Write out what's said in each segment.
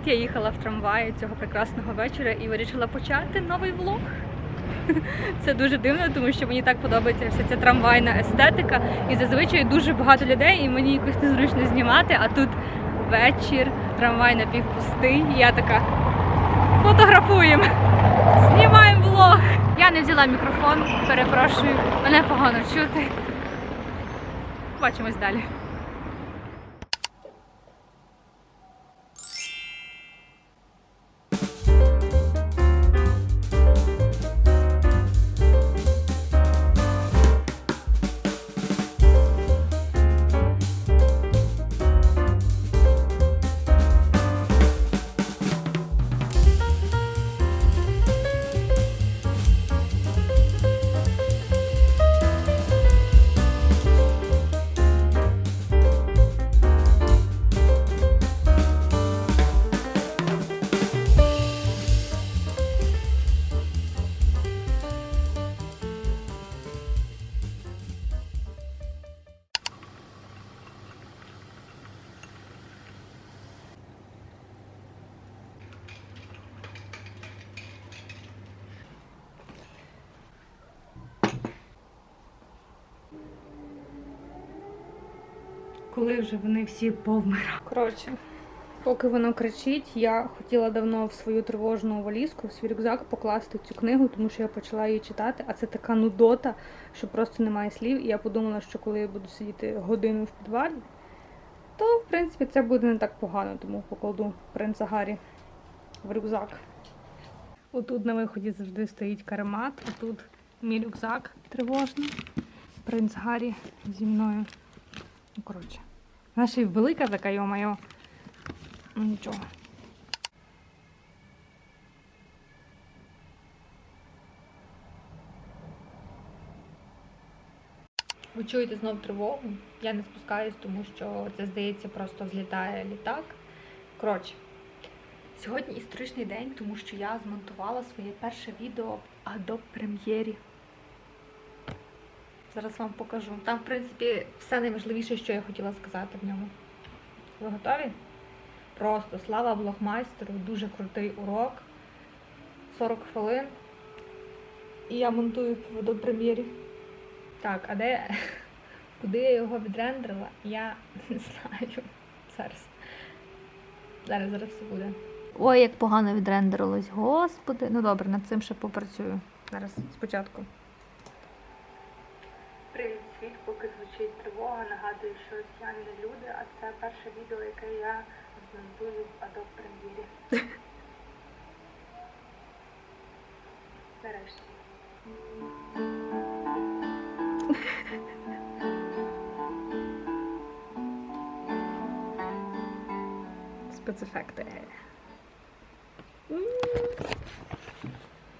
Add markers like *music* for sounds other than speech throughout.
Привіт! Я їхала в трамваї цього прекрасного вечора і вирішила почати новий влог. *laughs* Це дуже дивно, тому що мені так подобається вся ця трамвайна естетика. І зазвичай дуже багато людей, і мені якось незручно знімати. А тут вечір, трамвай напівпустий. І я така фотографуємо, знімаємо влог. Я не взяла мікрофон, перепрошую, мене погано чути. Бачимось далі. Коли вже вони всі повмирали. Коротше, поки воно кричить, я хотіла давно в свою тривожну валізку, в свій рюкзак покласти цю книгу, тому що я почала її читати, а це така нудота, що просто немає слів. І я подумала, що коли я буду сидіти годину в підвалі, то в принципі це буде не так погано, тому покладу принца Гаррі в рюкзак. Отут на виході завжди стоїть каремат, а тут мій рюкзак тривожний. Принц Гаррі зі мною. Ну, коротше. Вона ще й велика така, йо-моє. Ну нічого. Ви чуєте знов тривогу. Я не спускаюсь, тому що це, здається, просто злітає літак. Коротше, сьогодні історичний день, тому що я змонтувала своє перше відео Adobe Premiere. Зараз вам покажу. Там, в принципі, все найважливіше, що я хотіла сказати в ньому. Ви готові? Просто слава блогмайстеру, дуже крутий урок. 40 хвилин. І я монтую в прем'єрі. Так, а де. *laughs* Куди я його відрендерила? Я *laughs* не знаю. Зараз. Зараз, зараз все буде. Ой, як погано відрендерилось, господи. Ну добре, над цим ще попрацюю. Зараз спочатку. Привіт, світ, поки тривога, нагадую, що я не люди, а це перше відео, яке я змонтую в Adobe Premiere. Нарешті. Спецефекти.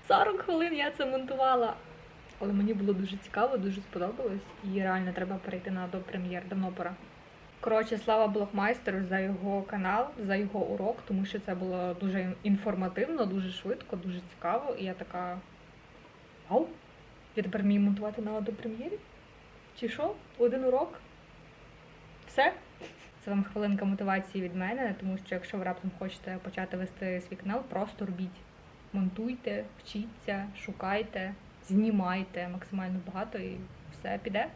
40 хвилин я це монтувала. Але мені було дуже цікаво, дуже сподобалось. І реально треба перейти на Premiere, давно пора. Коротше, слава блогмайстеру за його канал, за його урок, тому що це було дуже інформативно, дуже швидко, дуже цікаво. І я така. Вау! Я тепер вмію монтувати на Premiere? Чи що? Один урок? Все? Це вам хвилинка мотивації від мене, тому що якщо ви раптом хочете почати вести свій канал, просто робіть. Монтуйте, вчіться, шукайте, знімайте максимально багато і все піде.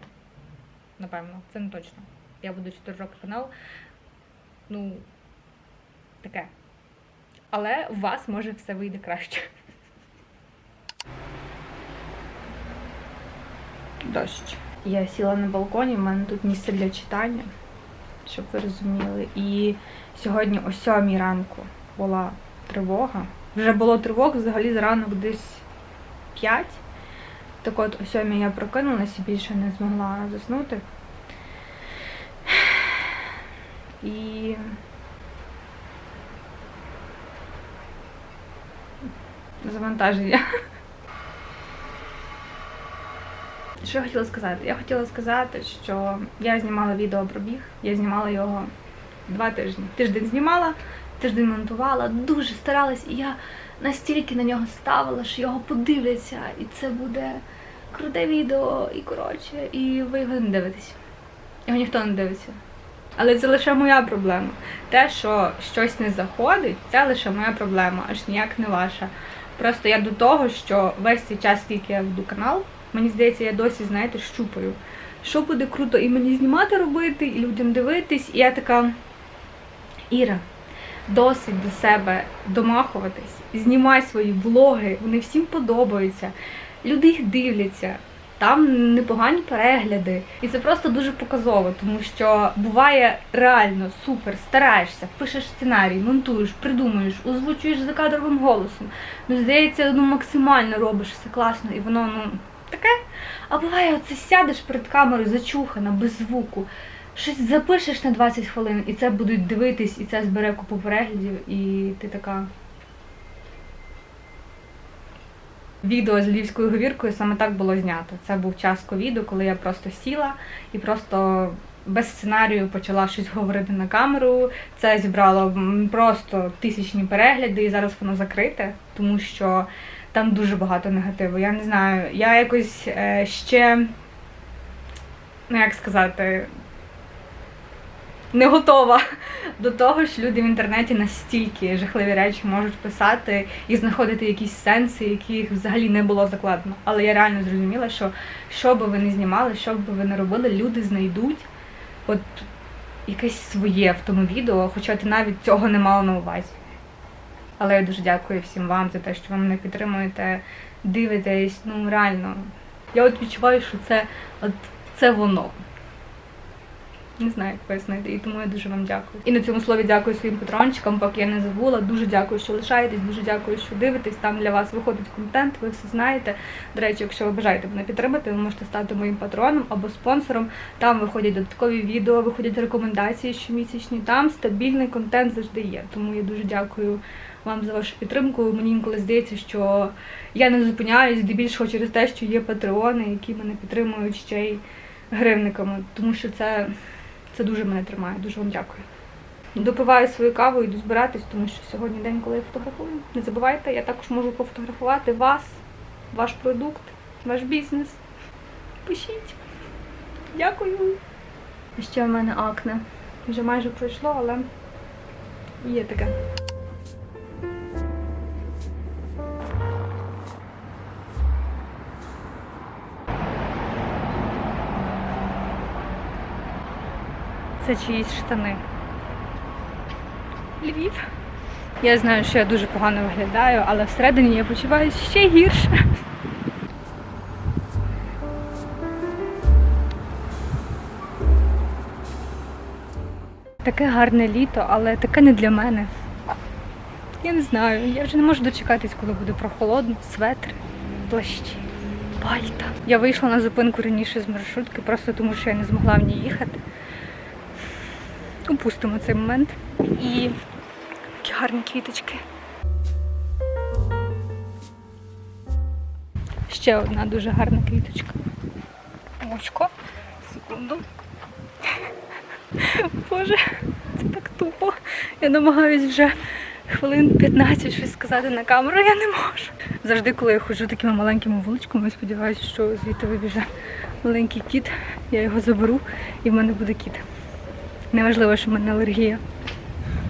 Напевно, це не точно. Я буду 4 роки канал. Ну, таке. Але у вас може все вийде краще. Дощ. Я сіла на балконі, в мене тут місце для читання, щоб ви розуміли. І сьогодні о 7 ранку була тривога. Вже було тривог взагалі зранок десь 5. Так от о 7 я прокинулася і більше не змогла заснути. І завантаження. Що я хотіла сказати? Я хотіла сказати, що я знімала відео про біг, я знімала його два тижні. Тиждень знімала, тиждень монтувала, дуже старалась, і я настільки на нього ставила, що його подивляться, і це буде круте відео, і коротше, і ви його не дивитесь. Його ніхто не дивиться. Але це лише моя проблема. Те, що щось не заходить, це лише моя проблема, аж ніяк не ваша. Просто я до того, що весь цей час, скільки я веду канал, мені здається, я досі, знаєте, щупаю. Що буде круто і мені знімати робити, і людям дивитись. І я така, Іра, досить до себе домахуватись, знімай свої влоги, вони всім подобаються. Люди їх дивляться, там непогані перегляди. І це просто дуже показово, тому що буває реально супер, стараєшся, пишеш сценарій, монтуєш, придумуєш, озвучуєш за кадровим голосом. Ну, здається, ну максимально робиш все класно, і воно ну таке. А буває, оце сядеш перед камерою зачухана, без звуку. Щось запишеш на 20 хвилин, і це будуть дивитись, і це збере купу переглядів, і ти така. Відео з львівською говіркою саме так було знято. Це був час ковіду, коли я просто сіла і просто без сценарію почала щось говорити на камеру. Це зібрало просто тисячні перегляди, і зараз воно закрите, тому що там дуже багато негативу. Я не знаю, я якось е, ще, ну як сказати, не готова до того, що люди в інтернеті настільки жахливі речі можуть писати і знаходити якісь сенси, яких взагалі не було закладено. Але я реально зрозуміла, що що би ви не знімали, що би ви не робили, люди знайдуть от якесь своє в тому відео, хоча ти навіть цього не мала на увазі. Але я дуже дякую всім вам за те, що ви мене підтримуєте, дивитесь. Ну реально, я от відчуваю, що це от це воно. Не знаю, як пояснити, і тому я дуже вам дякую. І на цьому слові дякую своїм патрончикам, поки я не забула. Дуже дякую, що лишаєтесь, дуже дякую, що дивитесь. Там для вас виходить контент, ви все знаєте. До речі, якщо ви бажаєте мене підтримати, ви можете стати моїм патроном або спонсором. Там виходять додаткові відео, виходять рекомендації щомісячні. Там стабільний контент завжди є. Тому я дуже дякую вам за вашу підтримку. Мені інколи здається, що я не зупиняюсь здебільшого через те, що є патреони, які мене підтримують ще й гривниками, тому що це. Це дуже мене тримає, дуже вам дякую. Допиваю свою каву, йду збиратись, тому що сьогодні день, коли я фотографую. Не забувайте, я також можу пофотографувати вас, ваш продукт, ваш бізнес. Пишіть. Дякую. Ще в мене акне. Вже майже пройшло, але є таке. Це чиїсь штани. Львів. Я знаю, що я дуже погано виглядаю, але всередині я почуваюся ще гірше. Таке гарне літо, але таке не для мене. Я не знаю, я вже не можу дочекатись, коли буде прохолодно, светри, плащі, пальта. Я вийшла на зупинку раніше з маршрутки, просто тому що я не змогла в ній їхати. Упустимо цей момент. І які гарні квіточки. Ще одна дуже гарна квіточка. Очко. Секунду. Боже, це так тупо. Я намагаюсь вже хвилин 15 щось сказати на камеру, я не можу. Завжди, коли я ходжу такими маленькими вуличками, сподіваюся, що звідти вибіже маленький кіт, я його заберу і в мене буде кіт. Неважливо, що в мене алергія.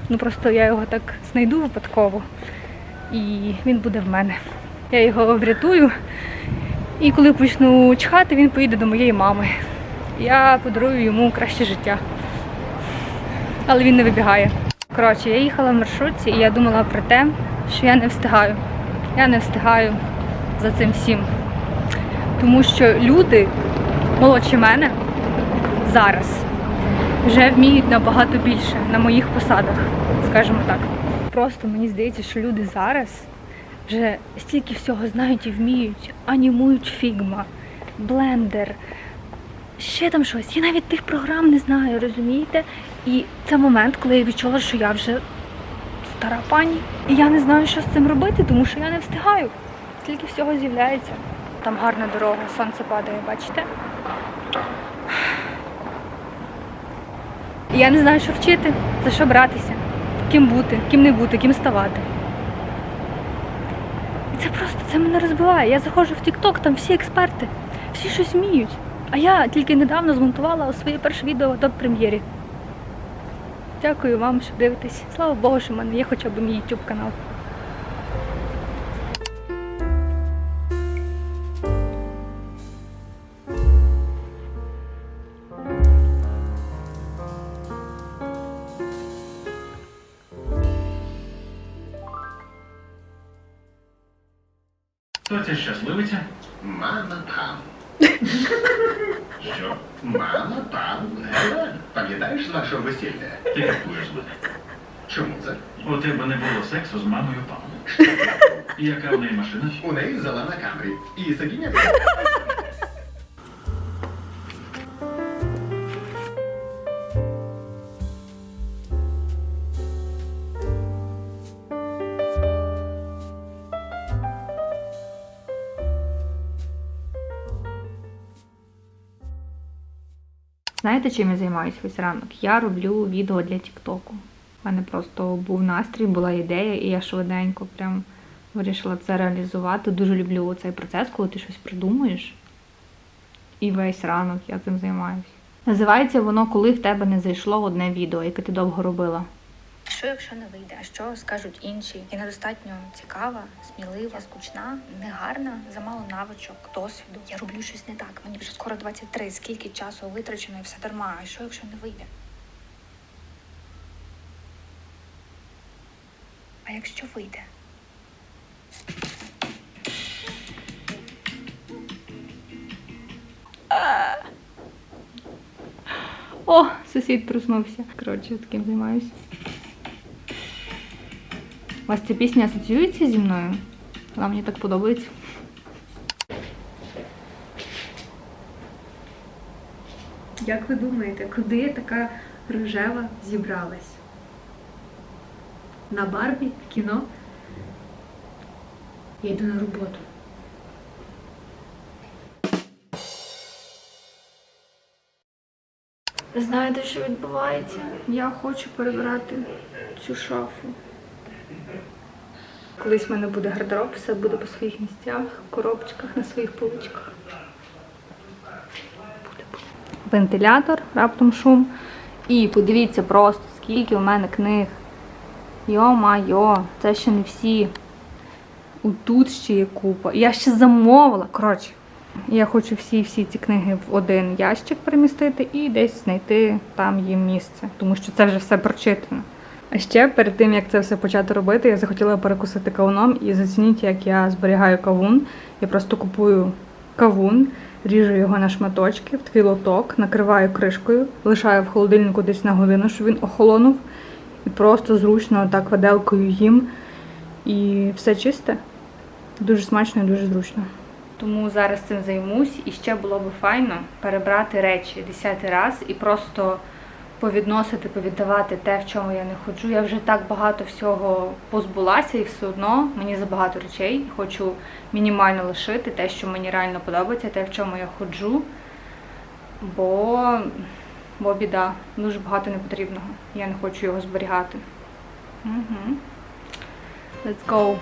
Ну просто я його так знайду випадково, і він буде в мене. Я його врятую, і коли почну чхати, він поїде до моєї мами. Я подарую йому краще життя. Але він не вибігає. Коротше, я їхала в маршрутці і я думала про те, що я не встигаю. Я не встигаю за цим всім. Тому що люди молодші мене зараз вже вміють набагато більше на моїх посадах, скажімо так. Просто мені здається, що люди зараз вже стільки всього знають і вміють, анімують фігма, блендер, ще там щось. Я навіть тих програм не знаю, розумієте? І це момент, коли я відчула, що я вже стара пані. І я не знаю, що з цим робити, тому що я не встигаю. Стільки всього з'являється. Там гарна дорога, сонце падає, бачите? Я не знаю, що вчити, за що братися, ким бути, ким не бути, ким ставати. І це просто це мене розбиває. Я заходжу в TikTok, там всі експерти, всі щось вміють. А я тільки недавно змонтувала своє перше відео в топ-прем'єрі. Дякую вам, що дивитесь. Слава Богу, що в мене є хоча б мій YouTube канал. Мама Пам. Гелен. Пам'ятаєш з нашого весілля? Ти капуєш мене. Чому це? У тебе не було сексу з мамою Пам. Яка в неї машина? У неї зелена камрі. І сидіння. Знаєте, чим я займаюся весь ранок? Я роблю відео для Тіктоку. У мене просто був настрій, була ідея, і я швиденько прям вирішила це реалізувати. Дуже люблю цей процес, коли ти щось придумуєш. І весь ранок я цим займаюся. Називається воно Коли в тебе не зайшло одне відео, яке ти довго робила. Що якщо не вийде? А що скажуть інші? Я недостатньо цікава, смілива, скучна, негарна, замало навичок, досвіду. Я роблю щось не так. Мені вже скоро 23. Скільки часу витрачено і все дарма. А що якщо не вийде? А якщо вийде? О, сусід проснувся. Коротше, таким займаюся. У вас ця пісня асоціюється зі мною? Вона мені так подобається. Як ви думаєте, куди я така рожева зібралась? На Барбі? В кіно? Я йду на роботу. Знаєте, що відбувається? Я хочу перебрати цю шафу. Колись в мене буде гардероб, все буде по своїх місцях, коробочках, на своїх буде. Вентилятор, раптом шум. І подивіться просто, скільки у мене книг. Йо-майо, це ще не всі. Тут ще є купа. Я ще замовила. Коротше, я хочу всі-всі ці книги в один ящик перемістити і десь знайти там їм місце, тому що це вже все прочитано. А ще перед тим як це все почати робити, я захотіла перекусити кавуном і зацініть, як я зберігаю кавун. Я просто купую кавун, ріжу його на шматочки в такий лоток, накриваю кришкою, лишаю в холодильнику десь на годину, щоб він охолонув. І просто зручно так виделкою їм. І все чисте. Дуже смачно і дуже зручно. Тому зараз цим займусь і ще було би файно перебрати речі десятий раз і просто повідносити, повіддавати те, в чому я не ходжу. Я вже так багато всього позбулася, і все одно мені забагато речей. Хочу мінімально лишити те, що мені реально подобається, те, в чому я ходжу. Бо, бо біда, дуже багато непотрібного. Я не хочу його зберігати. Угу. Let's go.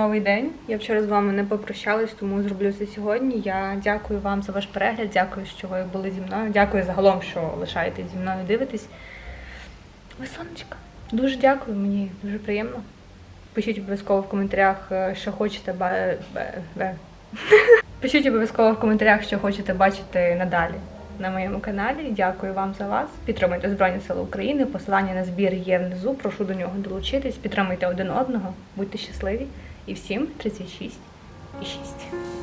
Новий день. Я вчора з вами не попрощалась, тому зроблю це сьогодні. Я дякую вам за ваш перегляд, дякую, що ви були зі мною. Дякую загалом, що лишаєтесь зі мною дивитесь. Ви сонечка. Дуже дякую, мені дуже приємно. Пишіть обов'язково в коментарях, е, що хочете ба... *laughs* Пишіть обов'язково в коментарях, що хочете бачити надалі на моєму каналі. Дякую вам за вас. Підтримуйте Збройні Сили України. Посилання на збір є внизу. Прошу до нього долучитись. Підтримуйте один одного, будьте щасливі і всім 36 і 6.